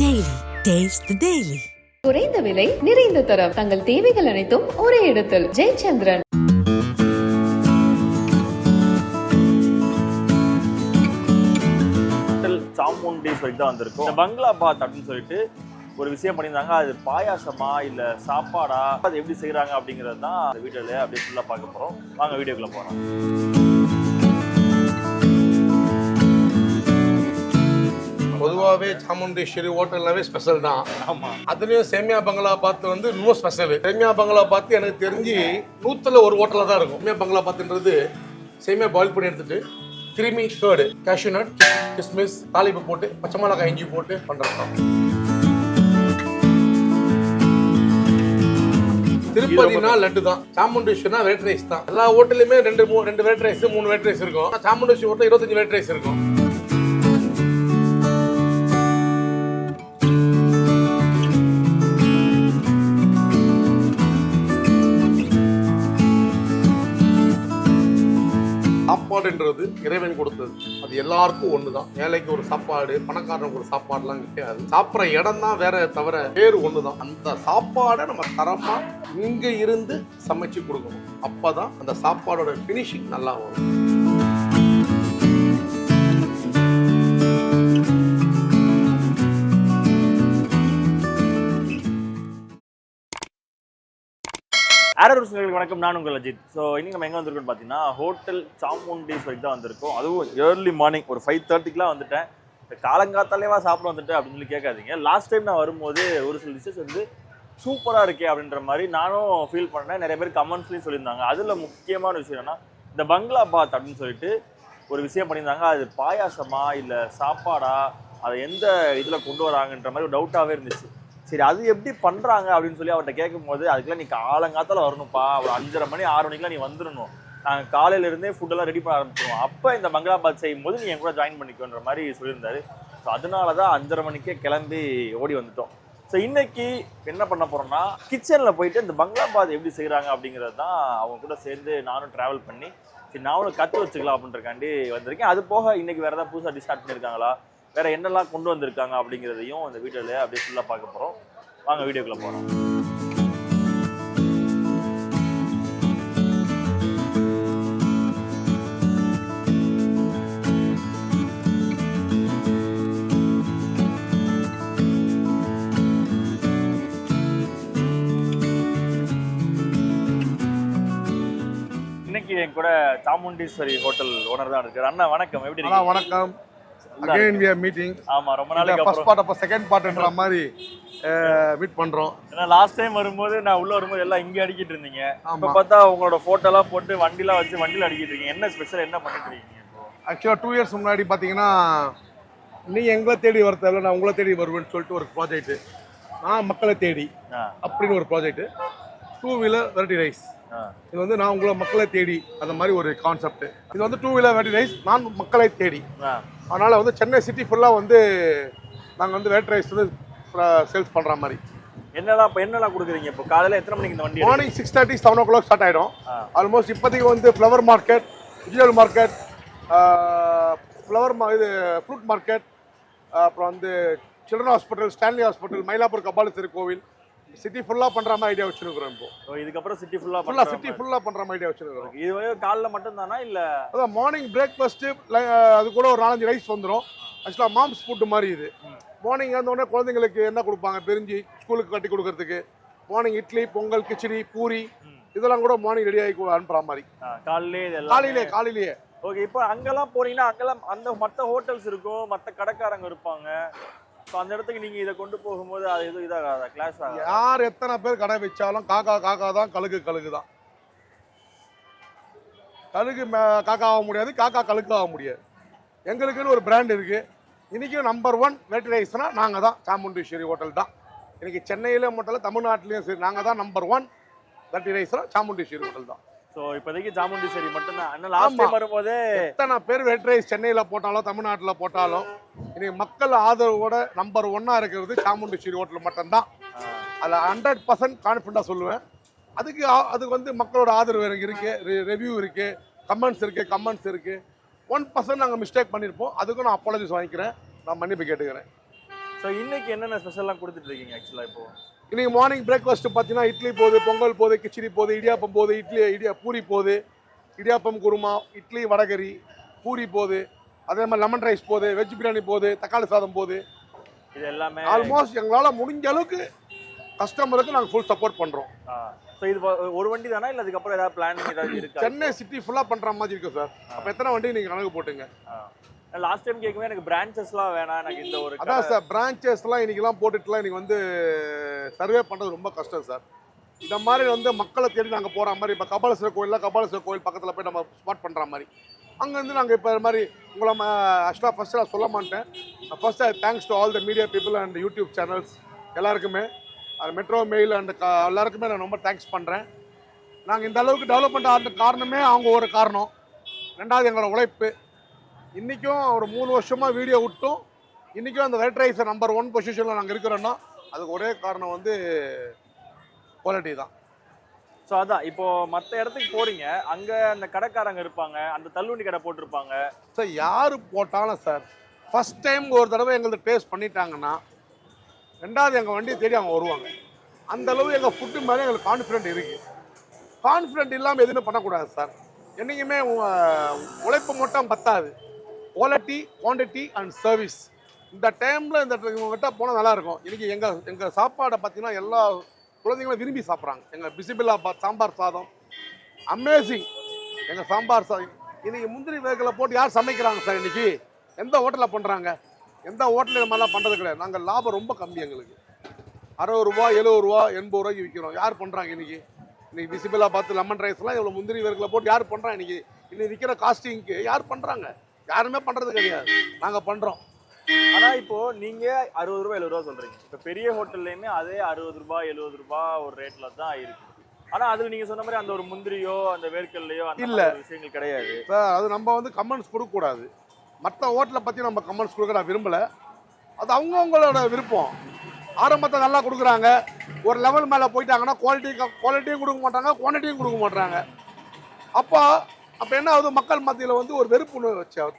Daily. Taste the Daily. குறைந்த விலை நிறைந்த தரம். தங்கள் தேவைகள் அனைத்தும் ஒரே இடத்தில். ஜெயச்சந்திரன். ஹோட்டல் சாமுண்டீஸ்வரிக்கு தான் வந்திருக்கும். இந்த பங்களா பாத் அப்படின்னு சொல்லிட்டு ஒரு விஷயம் பண்ணியிருந்தாங்க. அது பாயாசமா இல்ல சாப்பாடா? அது எப்படி செய்றாங்க அப்படிங்கிறது தான் இந்த வீடியோல அப்படியே ஃபுல்லாக பார்க்க போறோம். வாங்க வீடியோக்குள்ள போறோம் பொதுவாகவே சாமுண்டேஸ்வரி ஹோட்டல்னாவே ஸ்பெஷல் தான். அதுலேயும் சேமியா பங்களா பாத்து வந்து இன்னும் ஸ்பெஷல் சேமியா பங்களா பாத்து எனக்கு தெரிஞ்சு நூற்றுல ஒரு ஹோட்டலில் தான் இருக்கும். சேமியா பங்களா பாத்துன்றது சேமியா பாயில் பண்ணி எடுத்துட்டு கிருமி கேர்டு கேஷ்யூ நட் கிஸ்மிஸ் தாளிப்பு போட்டு பச்சை மிளகாய் இஞ்சி போட்டு பண்ணுறது தான் திருப்பதினா லட்டு தான். சாமுண்டேஸ்வரினா வெரைட் ரைஸ் தான். எல்லா ஹோட்டலுமே ரெண்டு மூணு ரெண்டு வெரைட் ரைஸ் மூணு வெரைட் ரைஸ் இருக்கும். சாமுண்டேஸ்வரி ஹோட்டல் இருபத்தஞ்சு வெரைட் ரைஸ் இருக்கும். சாப்பாடுன்றது இறைவன் கொடுத்தது. அது எல்லாருக்கும் ஒன்று தான் ஏழைக்கு ஒரு சாப்பாடு பணக்காரனுக்கு ஒரு சாப்பாடுலாம் கிடையாது. சாப்பிட்ற இடம் தான் வேற தவிர பேர் ஒன்று தான் அந்த சாப்பாடை நம்ம தரமா இங்க இருந்து சமைச்சு கொடுக்கணும். அப்பதான் அந்த சாப்பாடோட ஃபினிஷிங் நல்லா வரும். அரசர்களுக்கு வணக்கம். நான் உங்கள் அஜித். ஸோ இன்னைக்கு நம்ம எங்கே வந்திருக்கோம்னு பார்த்தீங்கன்னா ஹோட்டல் சாமுண்டீஸ்வரிக்கு தான் வந்திருக்கோம். அதுவும் ஏர்லி மார்னிங் ஒரு ஃபைவ் தேர்ட்டிக்கெலாம் வந்துட்டேன். இந்த காலங்காத்தாலேவா சாப்பிட வந்துட்டேன் அப்படின்னு சொல்லி கேட்காதீங்க. லாஸ்ட் டைம் நான் வரும்போது ஒரு சில டிஷ்ஷஸ் வந்து சூப்பராக இருக்கே அப்படின்ற மாதிரி நானும் ஃபீல் பண்ணேன். நிறைய பேர் கமெண்ட்ஸ்லையும் சொல்லியிருந்தாங்க. அதில் முக்கியமான விஷயம் என்னென்னா இந்த பங்களா பாத் அப்படின்னு சொல்லிட்டு ஒரு விஷயம் பண்ணியிருந்தாங்க. அது பாயாசமா இல்லை சாப்பாடா? அதை எந்த இதில் கொண்டு வராங்கன்ற மாதிரி ஒரு டவுட்டாகவே இருந்துச்சு. சரி அது எப்படி பண்றாங்க அப்படின்னு சொல்லி அவர்கிட்ட கேட்கும்போது அதுக்கெல்லாம் நீ காலங்காத்தால வரணும்ப்பா. ஒரு அஞ்சரை மணி ஆறு மணிக்கெல்லாம் நீ வந்துடணும். நாங்கள் காலையில இருந்தே ஃபுட்டெல்லாம் ரெடி பண்ண ஆரம்பிச்சிருவோம் அப்போ இந்த மங்களாபாத் செய்யும் போது நீ என் கூட ஜாயின் பண்ணிக்கோன்ற மாதிரி சொல்லியிருந்தாரு. ஸோ அதனால தான் அஞ்சரை மணிக்கே கிளம்பி ஓடி வந்துட்டோம். ஸோ இன்னைக்கு என்ன பண்ண போறோம்னா கிச்சனில் போயிட்டு இந்த பங்களாபாத் எப்படி செய்கிறாங்க அப்படிங்கிறது தான் அவங்க கூட சேர்ந்து நானும் ட்ராவல் பண்ணி சரி நானும் கற்று வச்சுக்கலாம் அப்படின்றக்காண்டி வந்திருக்கேன். அது போக இன்னைக்கு வேறு ஏதாவது புதுசாக டிஸ்டார்ட் பண்ணியிருக்காங்களா வேற என்னெல்லாம் கொண்டு வந்திருக்காங்க அப்படிங்கிறதையும் இந்த வீடியோவில் அப்படியே ஃபுல்லாக பார்க்க போகிறோம் வாங்க வீடியோக்குள்ள போகிறோம் இன்னைக்கு என் கூட சாமுண்டீஸ்வரி ஹோட்டல் ஓனர் தான் இருக்காரு. அண்ணா வணக்கம். எப்படி வணக்கம். அகைன் வி ஆர் மீட்டிங் ஆமா ரொம்ப நாளைக்கு ஃபர்ஸ்ட் பார்ட் அப்போ செகண்ட் பார்ட்ன்ற மாதிரி மீட் பண்றோம். ஏன்னா லாஸ்ட் டைம் வரும்போது நான் உள்ள வரும்போது எல்லாம் இங்க அடிக்கிட்டு இருந்தீங்க. இப்ப. பார்த்தா உங்களோட போட்டோ எல்லாம் போட்டு வண்டிலாம் வச்சு வண்டியில அடிக்கிட்டு இருக்கீங்க. என்ன ஸ்பெஷல் என்ன பண்ணிட்டு இருக்கீங்க ஆக்சுவலாக டூ இயர்ஸ் முன்னாடி பார்த்தீங்கன்னா நீ எங்களை தேடி வர தேவையில்ல நான் உங்களை தேடி வருவேன்னு சொல்லிட்டு ஒரு ப்ராஜெக்ட் நான் மக்களை தேடி அப்படின்னு ஒரு project two wheeler variety rice. இது வந்து நான் உங்களை மக்களை தேடி அந்த மாதிரி ஒரு கான்செப்ட் இது வந்து டூ வீலர் வெரைட்டி ரைஸ் நான் மக்களை தேடி. அதனால் வந்து சென்னை சிட்டி ஃபுல்லாக வந்து நாங்கள் வந்து வெரைட்டி ரைஸ் வந்து சேல்ஸ் பண்ணுற மாதிரி. என்னெல்லாம் இப்போ என்னெல்லாம் கொடுக்குறீங்க? இப்போ காலையில எத்தனை மணிக்கு இந்த வண்டி morning six thirty seven o'clock start ஆகிடும். ஆல்மோஸ்ட் இப்போதைக்கு வந்து flower market visual market flower இது ஃப்ரூட் மார்க்கெட் அப்புறம் வந்து children hospital Stanley hospital Mylapore Kapaleeswarar கோவில் சிட்டி ஃபுல்லாக பண்ணுற மாதிரி ஐடியா வச்சுருக்கிறோம் இப்போ. இதுக்கப்புறம் சிட்டி ஃபுல்லா ஃபுல்லாக சிட்டி ஃபுல்லாக பண்ணுற மாதிரி ஐடியா வச்சுருக்கிறோம். இது வந்து காலைல மட்டும் தானா இல்ல? அதான் மார்னிங் பிரேக்ஃபாஸ்ட்டு அது கூட ஒரு நாலஞ்சு ரைஸ் வந்துடும் ஆக்சுவலாக மாம்ஸ் ஃபுட்டு மாதிரி இது. மார்னிங் உடனே குழந்தைங்களுக்கு என்ன கொடுப்பாங்க? பிரிஞ்சு ஸ்கூலுக்கு கட்டி கொடுக்கறதுக்கு. மார்னிங் இட்லி பொங்கல் கிச்சடி பூரி. இதெல்லாம் கூட மார்னிங் ரெடி ஆகி அனுப்புற மாதிரி. காலையிலே இது எல்லாம். காலையிலே காலையிலேயே. ஓகே இப்போ அங்கெல்லாம் போனீங்கன்னா அங்கெல்லாம் அந்த மற்ற ஹோட்டல்ஸ் இருக்கும் மற்ற கடைக்காரங்க இருப்பாங்க. ஸோ அந்த இடத்துக்கு நீங்கள் இதை கொண்டு போகும்போது அது எதுவும் இதாகாதா? கிளாஸ் ஆகாது? யார் எத்தனை பேர் கடை வச்சாலும் காக்கா காக்கா தான் கழுகு கழுகு தான் கழுகு மே- காக்கா ஆக முடியாது காக்கா கழுக்கு ஆக முடியாது. எங்களுக்குன்னு ஒரு பிராண்ட் இருக்குது இன்றைக்கும் நம்பர் ஒன் வெரைட்டி ரைஸ்னா நாங்கள் தான் சாமுண்டீஸ்வரி ஹோட்டல் தான். இன்னைக்கு சென்னையிலும் மட்டும் இல்லை தமிழ்நாட்டிலையும் சரி நாங்கள் தான் நம்பர் ஒன் வெரைட்டி ரைஸ்னா சாமுண்டீஸ்வரி ஹோட்டல் தான். ஸோ இப்போதைக்கு சாமுண்டீஸ்வரி மட்டும்தான். அண்ணா லாஸ்ட். டைம் வரும்போதே எத்தனை பேர் ரைஸ் சென்னையில் போட்டாலும் தமிழ்நாட்டில் போட்டாலும் இன்னைக்கு மக்கள் ஆதரவோட நம்பர் ஒன்னாக இருக்கிறது சாமுண்டீஸ்வரி ஹோட்டல் மட்டும்தான். அதில் ஹண்ட்ரட் பர்சன்ட் கான்ஃபிடண்டாக சொல்லுவேன். அதுக்கு அதுக்கு வந்து மக்களோட ஆதரவு எனக்கு இருக்கு ரிவ்யூ இருக்கு கமெண்ட்ஸ் இருக்கு கமெண்ட்ஸ் இருக்கு. ஒன் பர்சன்ட் நாங்கள் மிஸ்டேக் பண்ணியிருப்போம் அதுக்கும் நான் அப்பாலஜிஸ் வாங்கிக்கிறேன். நான் மன்னிப்பு கேட்டுக்கிறேன். ஸோ இன்னைக்கு என்னென்ன ஸ்பெஷல்லாம் கொடுத்துட்டு இருக்கீங்க ஆக்சுவலாக இப்போ? இன்னைக்கு மார்னிங் பிரேக்ஃபாஸ்ட் பார்த்தீங்கன்னா இட்லி போகுது பொங்கல் போகுது கிச்சடி போகுது இடியாப்பம் போகுது இட்லி இடியா பூரி போகுது. இடியாப்பம் குருமா இட்லி வடகரி பூரி போகுது. அதே மாதிரி லெமன் ரைஸ் போகுது வெஜ் பிரியாணி போகுது தக்காளி சாதம் போகுது. இது எல்லாமே ஆல்மோஸ்ட் எங்களால் முடிஞ்ச அளவுக்கு கஸ்டமருக்கு நாங்கள் ஃபுல் சப்போர்ட் பண்ணுறோம் ஸோ இது ஒரு வண்டி தானா? இல்லை அதுக்கப்புறம் ஏதாவது பிளானிங் ஏதாவது இருக்கா? சென்னை சிட்டி ஃபுல்லாக பண்ணுற மாதிரி இருக்கும் சார் அப்போ எத்தனை வண்டி நீங்கள் கணக்கு போட்டுங்க? லாஸ்ட் டைம் கேட்கும்போது எனக்கு பிரான்ச்சஸ்லாம் வேணாம். எனக்கு இந்த ஒரு அதான் சார் பிரான்ச்சஸ்லாம் இன்னைக்கெல்லாம் போட்டுட்டுலாம் இன்னைக்கு வந்து சர்வே பண்ணுறது ரொம்ப கஷ்டம் சார். இந்த மாதிரி வந்து மக்களை தேடி நாங்கள் போகிற மாதிரி இப்போ கபாலேஸ்வரர் கோயிலில் கபாலேஸ்வரர் கோயில் பக்கத்தில் போய் நம்ம ஸ்பாட் பண்ணுற மாதிரி. அங்கேருந்து நாங்கள் இப்போ இது மாதிரி உங்களை ஆக்சுவலாக ஃபஸ்ட்டு நான் சொல்ல மாட்டேன். First thanks to all the media people and YouTube channels எல்லாருக்குமே. அது மெட்ரோ மெயில் அண்ட் எல்லாருக்குமே நான் ரொம்ப தேங்க்ஸ் பண்ணுறேன் நாங்கள் இந்த அளவுக்கு டெவலப்மெண்ட் ஆகிறது காரணமே அவங்க ஒரு காரணம். ரெண்டாவது எங்களோட உழைப்பு. இன்றைக்கும் ஒரு மூணு வருஷமாக வீடியோ விட்டும். இன்றைக்கும் அந்த ரெட் ரைஸர் நம்பர் ஒன் பொசிஷனில் நாங்கள் இருக்கிறோன்னா அதுக்கு ஒரே காரணம் வந்து குவாலிட்டி தான். ஸோ அதான். இப்போ மற்ற இடத்துக்கு போறீங்க அங்க அந்த கடைக்காரங்க இருப்பாங்க அந்த தள்ளுவண்டி கடை போட்டிருப்பாங்க. சார் யார் போட்டாலும் சார் ஃபஸ்ட் டைம் ஒரு தடவை எங்களுக்கு டேஸ்ட் பண்ணிட்டாங்கன்னா ரெண்டாவது எங்கள் வண்டியை தேடி அவங்க வருவாங்க. அந்த அளவு எங்கள் ஃபுட்டு மேலே எங்களுக்கு கான்ஃபிடென்ட் இருக்குது கான்ஃபிடென்ட் இல்லாமல் எதுவுமே பண்ணக்கூடாது சார் என்றைக்குமே உழைப்பு மட்டும் பத்தாது. குவாலிட்டி குவான்டிட்டி அண்ட் சர்வீஸ் இந்த டைமில் இந்த இவங்ககிட்ட போனால் நல்லாயிருக்கும். இன்றைக்கி எங்கள் எங்கள் சாப்பாடை பார்த்தீங்கன்னா எல்லா குழந்தைங்களும் விரும்பி சாப்பிட்றாங்க. எங்கள் பிசிபில்லா பாத் சாம்பார் சாதம். அமேசிங் எங்கள் சாம்பார் சாதம். இன்றைக்கி முந்திரி வேர்களை போட்டு யார் சமைக்கிறாங்க சார் இன்றைக்கி எந்த ஹோட்டலில் பண்ணுறாங்க எந்த ஹோட்டலில் இது மாதிரிலாம் பண்ணுறது கிடையாது. நாங்கள் லாபம் ரொம்ப கம்மி எங்களுக்கு. அறுபது ரூபா எழுபது ரூபா எண்பது ரூபாய்க்கு விற்கிறோம் யார் பண்ணுறாங்க இன்றைக்கி இன்றைக்கி விசிபிளாக பார்த்து லெமன் ரைஸ்லாம் இவ்வளோ முந்திரி வேர்களை போட்டு யார் பண்ணுறாங்க இன்றைக்கி இன்னைக்கு விற்கிற காஸ்டிங்க்கு யார் பண்ணுறாங்க யாருமே பண்ணுறது கிடையாது. நாங்கள் பண்ணுறோம் ஆனா இப்போ நீங்க அறுபது ரூபாய் எழுபது ரூபா சொல்றீங்க. இப்போ பெரிய ஹோட்டல்லையுமே அதே அறுபது ரூபாய் எழுபது ரூபாய் ஒரு ரேட்ல தான் இருக்கு ஆனா அதுல நீங்க சொன்ன மாதிரி அந்த ஒரு முந்திரியோ அந்த வேர்க்கல்லையோ இல்ல. விஷயங்கள் கிடையாது. சார் அது நம்ம வந்து கமெண்ட்ஸ் கொடுக்கக்கூடாது. மற்ற ஹோட்டலை பற்றி நம்ம கமெண்ட்ஸ் கொடுக்க நான் விரும்பலை. அது அவங்கவுங்களோட விருப்பம். ஆரம்பத்தை நல்லா கொடுக்குறாங்க. ஒரு லெவல் மேலே போயிட்டாங்கன்னா குவாலிட்டி குவாலிட்டியும் கொடுக்க மாட்டாங்க குவான்டிட்டியும் கொடுக்க மாட்டாங்க அப்போ அப்போ என்ன ஆகுது? மக்கள் மத்தியில் வந்து ஒரு வெறுப்புணர்வு வச்சு ஆகுது.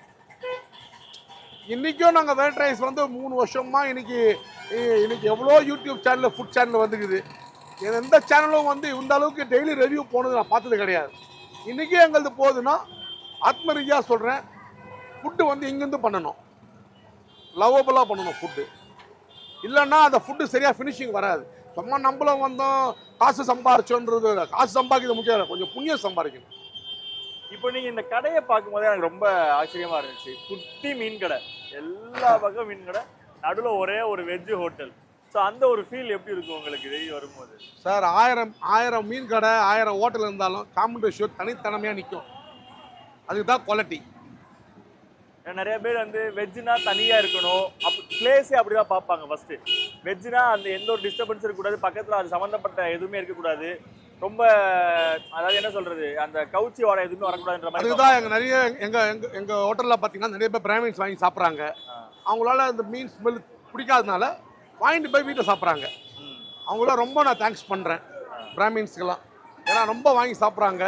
இன்றைக்கும் நாங்கள் வேட் ரைஸ் வந்து மூணு வருஷமா இன்னைக்கு இ- இன்னைக்கு எவ்வளோ யூடியூப் சேனல் ஃபுட் சேனல் வந்துக்குது. எந்த சேனலும் வந்து இந்த அளவுக்கு டெய்லி ரிவ்யூ போனது நான் பார்த்தது கிடையாது. இன்றைக்கி எங்களது போகுதுன்னா ஆத்ம ரீதியாக சொல்கிறேன் ஃபுட்டு வந்து இங்கேருந்து பண்ணணும். லவ்வபுளாக பண்ணணும் ஃபுட்டு இல்லைன்னா அந்த ஃபுட்டு சரியாக ஃபினிஷிங் வராது. சும்மா நம்மளும் வந்தோம் காசு சம்பாரிச்சோன்றது காசு சம்பாதிக்கிறது முக்கியம் கொஞ்சம் புண்ணியம் சம்பாதிக்கணும். இப்போ நீங்க இந்த கடையை பார்க்கும்போதே எனக்கு ரொம்ப ஆச்சரியமா இருந்துச்சு. குட்டி மீன் கடை. எல்லா பக்கம் மீன் கடை. நடுவுல ஒரே ஒரு வெஜ் ஹோட்டல் ஸோ அந்த ஒரு ஃபீல் எப்படி இருக்கும் உங்களுக்கு வெளியே வரும்போது? சார் ஆயிரம் ஆயிரம் மீன் கடை ஆயிரம் ஹோட்டல் இருந்தாலும் காம்பவுண்ட் ஷோ தனித்தனமையாக நிற்கும் அதுக்கு தான் குவாலிட்டி நிறைய பேர் வந்து வெஜ்னா தனியா இருக்கணும். அப் பிளேஸே அப்படிதான் பார்ப்பாங்க ஃபர்ஸ்ட் வெஜ்னா அந்த எந்த ஒரு டிஸ்டர்பன்ஸ் இருக்கக்கூடாது. பக்கத்துல அது சம்மந்தப்பட்ட எதுவுமே இருக்கக்கூடாது. ரொம்ப அதாவது என்ன சொல்றது அந்த கவுச்சி வாடை எதுவுமே வரக்கூடாதுன்ற மாதிரி அதுக்கு தான் எங்கள் நிறைய எங்கள் எங்கள் எங்கள் ஹோட்டலில் பார்த்தீங்கன்னா நிறைய பேர் பிராமின்ஸ் வாங்கி சாப்பிட்றாங்க. அவங்களால இந்த மீன் ஸ்மெல் பிடிக்காதனால வாங்கிட்டு போய் வீட்டில் சாப்பிட்றாங்க. அவங்களாம் ரொம்ப நான் தேங்க்ஸ் பண்ணுறேன் பிராமின்ஸ்க்கெல்லாம் ஏன்னா ரொம்ப வாங்கி சாப்பிட்றாங்க.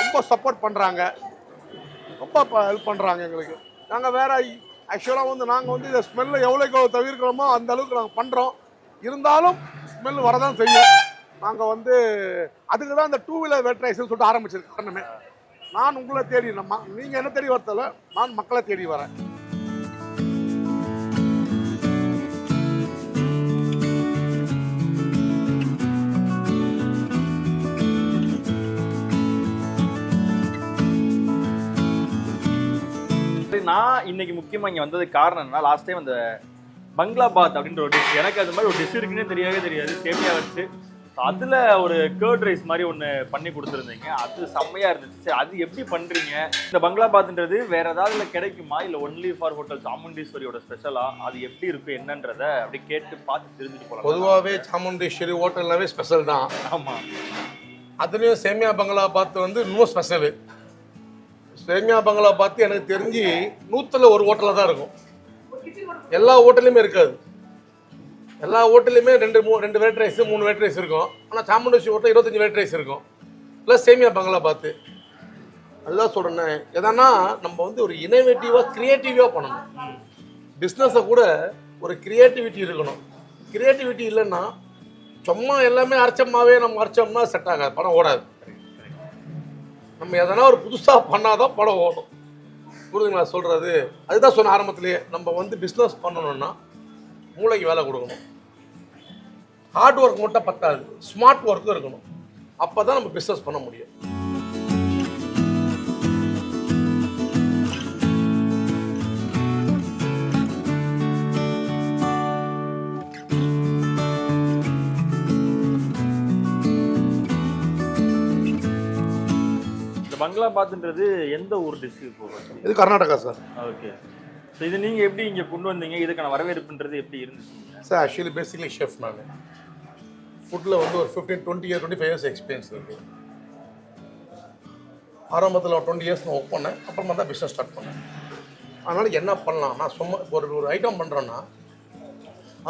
ரொம்ப சப்போர்ட் பண்ணுறாங்க ரொம்ப ஹெல்ப் பண்ணுறாங்க எங்களுக்கு. நாங்கள் வேற ஆக்சுவலாக வந்து நாங்கள் வந்து இந்த ஸ்மெல்லை எவ்வளோக்கு எவ்வளோ தவிர்க்கிறோமோ அந்த அளவுக்கு நாங்கள் பண்ணுறோம் இருந்தாலும் ஸ்மெல் வரதான் செய்யும். நாங்கள் வந்து அதுக்கு தான் இந்த டூ வீலர் வெட்ரைஸ்னு சொல்லிட்டு ஆரம்பிச்சிருக்கு காரணமே நான் உங்களை தேடி நம்ம நீங்கள் என்ன தேடி வரதில்ல நான் மக்களை தேடி வரேன். நான் இன்னைக்கு முக்கியமா இங்க வந்தது காரணம் என்ன லாஸ்ட் டைம் அந்த பங்களாபாத் அப்படின்ற ஒரு டிஷ் எனக்கு அது மாதிரி ஒரு டிஷ் இருக்குன்னே தெரியவே தெரியாது. சேமியா வச்சு. அதுல ஒரு கேர்ட் ரைஸ் மாதிரி ஒண்ணு பண்ணி கொடுத்துருந்தீங்க. அது செம்மையா இருந்துச்சு. அது எப்படி பண்றீங்க? இந்த பங்களாபாத்ன்றது வேற ஏதாவது கிடைக்குமா? இல்ல ஒன்லி ஃபார் ஹோட்டல் சாமுண்டீஸ்வரியோட ஸ்பெஷலா அது எப்படி இருக்கும் என்னன்றத அப்படி கேட்டு பார்த்து தெரிஞ்சுட்டு போலாம். பொதுவாகவே சாமுண்டேஸ்வரி ஹோட்டல்னாவே ஸ்பெஷல் தான். ஆமா. அதுலேயும் சேமியா பங்களா பார்த்து வந்து இன்னும் ஸ்பெஷலு சேமியா பங்களா பார்த்து எனக்கு தெரிஞ்சு நூற்றில் ஒரு ஹோட்டலில் தான் இருக்கும். எல்லா ஹோட்டல்லையுமே இருக்காது. எல்லா ஓட்டிலையுமே ரெண்டு மூ ரெண்டு வெரைட் ரைஸ் மூணு வெரைட் ரைஸ் இருக்கும். ஆனால் சாமுண்டேஸ்வரி ஓட்டில் இருபத்தஞ்சி வெரைட் ரைஸ் இருக்கும். ப்ளஸ் சேமியா பங்களா பார்த்து அதுதான் சொல்கிறேன் எதனா நம்ம வந்து ஒரு இனோவேட்டிவாக க்ரியேட்டிவாக பண்ணணும். பிஸ்னஸை கூட ஒரு க்ரியேட்டிவிட்டி இருக்கணும். க்ரியேட்டிவிட்டி இல்லைன்னா சும்மா எல்லாமே அரைச்சம்மாவே நம்ம அரைச்சோம்னா செட் ஆகாது. படம் ஓடாது. நம்ம எதனா ஒரு புதுசாக பண்ணாதான் படம் ஓடும். புரிதுங்களா சொல்கிறது அதுதான் சொன்ன ஆரம்பத்துலேயே. நம்ம வந்து பிஸ்னஸ் பண்ணணும்னா மூளைக்கு வேலை கொடுக்கணும். ஹார்ட் ஒர்க் மட்டும் பத்தாது. ஸ்மார்ட் ஒர்க்கும் இருக்கணும். அப்போ தான் நம்ம பிஸ்னஸ் பண்ண முடியும். இந்த பங்களா பாத்துன்றது எந்த ஊர் டிஸ்ட்ரிக்ட் போகும்? இது கர்நாடகா சார் ஓகே ஸோ இது நீங்க எப்படி இங்க கொண்டு வந்தீங்க? இதுக்கான வரவேற்புன்றது எப்படி இருந்துச்சு? சார் ஆக்சுவலி பேசிக்லி ஷெஃப் நான். ஃபுட்டில் வந்து ஒரு fifteen twenty year twenty five years experience இருக்குது ஆரம்பத்தில் ஒரு டுவெண்ட்டி இயர்ஸ் நான் ஒர்க் பண்ணேன் அப்புறமா தான் பிஸ்னஸ் ஸ்டார்ட் பண்ணேன். அதனால் என்ன பண்ணலாம்? நான் சும்மா ஒரு ஒரு ஐட்டம் பண்ணுறேன்னா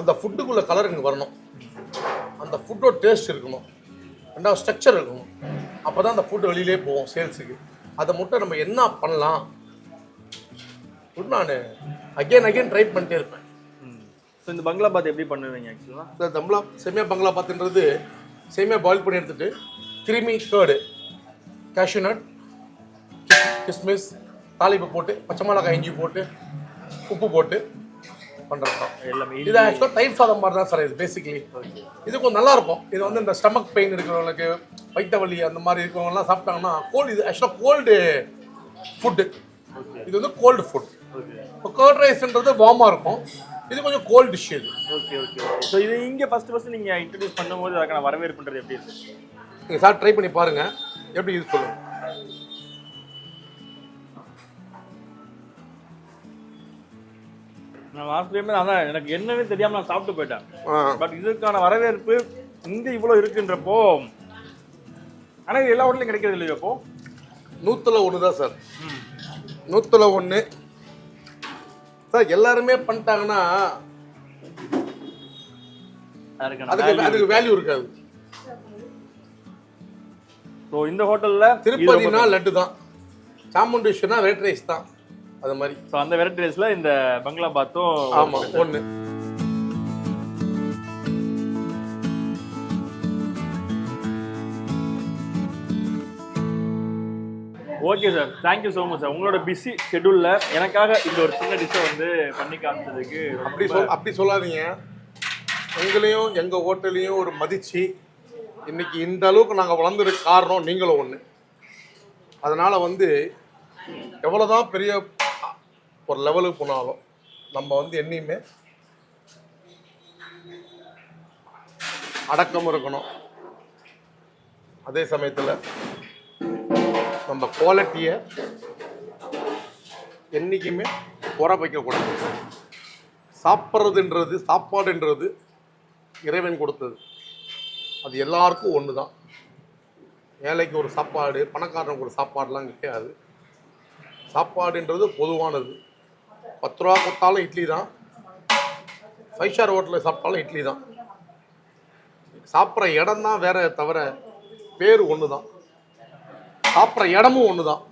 அந்த ஃபுட்டுக்குள்ளே கலர் எனக்கு வரணும். அந்த ஃபுட்டோட டேஸ்ட் இருக்கணும். ரெண்டாவது ஸ்ட்ரக்சர் இருக்கணும். அப்போ தான் அந்த ஃபுட்டு வெளியிலே போகும் சேல்ஸுக்கு அதை மட்டும் நம்ம என்ன பண்ணலாம்? நான் அகைன் அகைன் ட்ரை பண்ணிட்டே இருப்பேன். ஸோ இந்த பங்களா பாத் எப்படி பண்ணுவீங்க ஆக்சுவலாக இந்த தம்லா செமியா பங்களா பாத்துன்றது செமியா பாயில் பண்ணி எடுத்துட்டு கிருமி கேர்டு cashew நட் கிஸ்மிஸ் தாளிப்பு போட்டு பச்சை மிளகாய் இஞ்சி போட்டு உப்பு போட்டு பண்ணுறது தான். எல்லாமே இது ஆக்சுவலாக தயிர் சாதம் மாதிரி தான் சார் இது பேசிக்கலி இது கொஞ்சம் நல்லா இருக்கும். இது வந்து இந்த ஸ்டமக் பெயின் இருக்கிறவங்களுக்கு வயிற்று வலி அந்த மாதிரி இருக்கிறவங்கலாம் சாப்பிட்டாங்கன்னா கோல்டு இது ஆக்சுவலாக கோல்டு ஃபுட்டு இது வந்து கோல்டு ஃபுட் இப்போ கர்ட் ரைஸ்ன்றது வார்மாக இருக்கும். இது கொஞ்சம் கோல்டு டிஷ் இது. ஓகே ஓகே ஸோ இது இங்க ஃபர்ஸ்ட் ஃபர்ஸ்ட் நீங்க இன்ட்ரடியூஸ் பண்ணும்போது அதுக்கான வரவேற்புன்றது எப்படி இருக்கு? நீங்கள் சார் ட்ரை பண்ணி பாருங்க. எப்படி இது சொல்லுங்க நான் டைமே அதான் எனக்கு என்னன்னு தெரியாம நான் சாப்பிட்டு போயிட்டேன். பட் இதுக்கான வரவேற்பு இங்க இவ்வளோ இருக்குன்றப்போ ஆனா இது எல்லா ஹோட்டலையும் கிடைக்கிறது இல்லையோ அப்போ? நூற்றுல ஒன்று தான் சார் நூற்றுல ஒன்று சார் எல்லாருமே பண்ணிட்டாங்கன்னா அதுக்கு அதுக்கு வேல்யூ இருக்காது. ஸோ இந்த ஹோட்டல்ல திருப்பதினா லட்டு தான். சாமுண்டீஸ்வரனா ரெட் ரைஸ் தான். அது மாதிரி. ஸோ அந்த வெரைட்டி ரைஸ்ல இந்த பங்களா பாத்தும் ஆமாம் ஒன்று okay sir thank you so much sir உங்களோட பிஸி ஷெட்யூல்ல எனக்காக இந்த ஒரு சின்ன டிஷ்ஷை வந்து பண்ணி காமிச்சதுக்கு அப்படி சொல் அப்படி சொல்லாதீங்க. உங்களையும் எங்கள் ஹோட்டலையும் ஒரு மதிச்சு இன்னைக்கு இந்த அளவுக்கு நாங்கள் வளர்ந்துருக்க காரணம் நீங்களும் ஒன்று அதனால் வந்து எவ்வளோதான் பெரிய ஒரு லெவலுக்கு போனாலும் நம்ம வந்து என்னையுமே அடக்கம் இருக்கணும். அதே சமயத்தில் நம்ம குவாலிட்டியை என்றைக்குமே குறை வைக்கக்கூடாது சாப்பிட்றதுன்றது சாப்பாடுன்றது இறைவன் கொடுத்தது. அது எல்லாருக்கும் ஒன்று தான் ஏழைக்கு ஒரு சாப்பாடு பணக்காரனுக்கு ஒரு சாப்பாடுலாம் கிடையாது. சாப்பாடுன்றது பொதுவானது. பத்து ரூபா கொடுத்தாலும் இட்லி தான். ஃபைவ் ஸ்டார் ஹோட்டலில் சாப்பிட்டாலும் இட்லி தான். சாப்பிட்ற இடம் தான் வேற தவிர பேர் ஒன்று தான் சாப்பிட்ற இடமும் ஒன்று தான்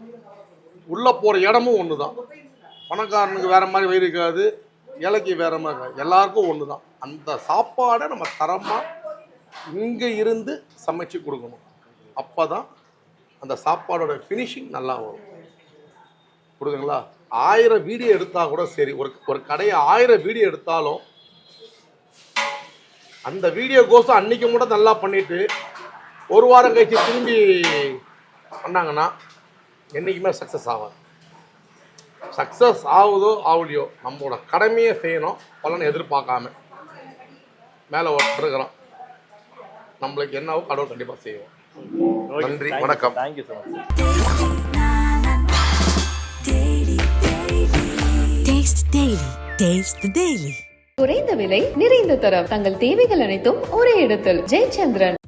உள்ளே போகிற இடமும் ஒன்று தான் பணக்காரனுக்கு வேறு மாதிரி வயிறு இருக்காது ஏழைக்கு வேறு மாதிரி இருக்காது. எல்லாருக்கும் ஒன்று தான் அந்த சாப்பாடை நம்ம தரமாக இங்கே இருந்து சமைச்சு கொடுக்கணும். அப்போ தான் அந்த சாப்பாடோட ஃபினிஷிங் நல்லா வரும். புரியுதுங்களா? ஆயிரம் வீடியோ எடுத்தால் கூட சரி. ஒரு ஒரு கடையை ஆயிரம் வீடியோ எடுத்தாலும் அந்த வீடியோ கோசம் அன்னைக்கு மட்டும் நல்லா பண்ணிட்டு ஒரு வாரம் கழிச்சு திரும்பி பண்ணாங்கன்னா என்றைக்குமே சக்ஸஸ் ஆகாது சக்ஸஸ் ஆகுதோ ஆகலையோ நம்மளோட கடமையை செய்யணும் பலனை எதிர்பார்க்காம மேலே இருக்கிறோம் நம்மளுக்கு என்னவோ கடவுள் கண்டிப்பாக செய்வோம் நன்றி, வணக்கம். Thank you so much. குறைந்த விலை நிறைந்த தரம். தங்கள் தேவைகள் அனைத்தும் ஒரே இடத்தில். ஜெயச்சந்திரன்.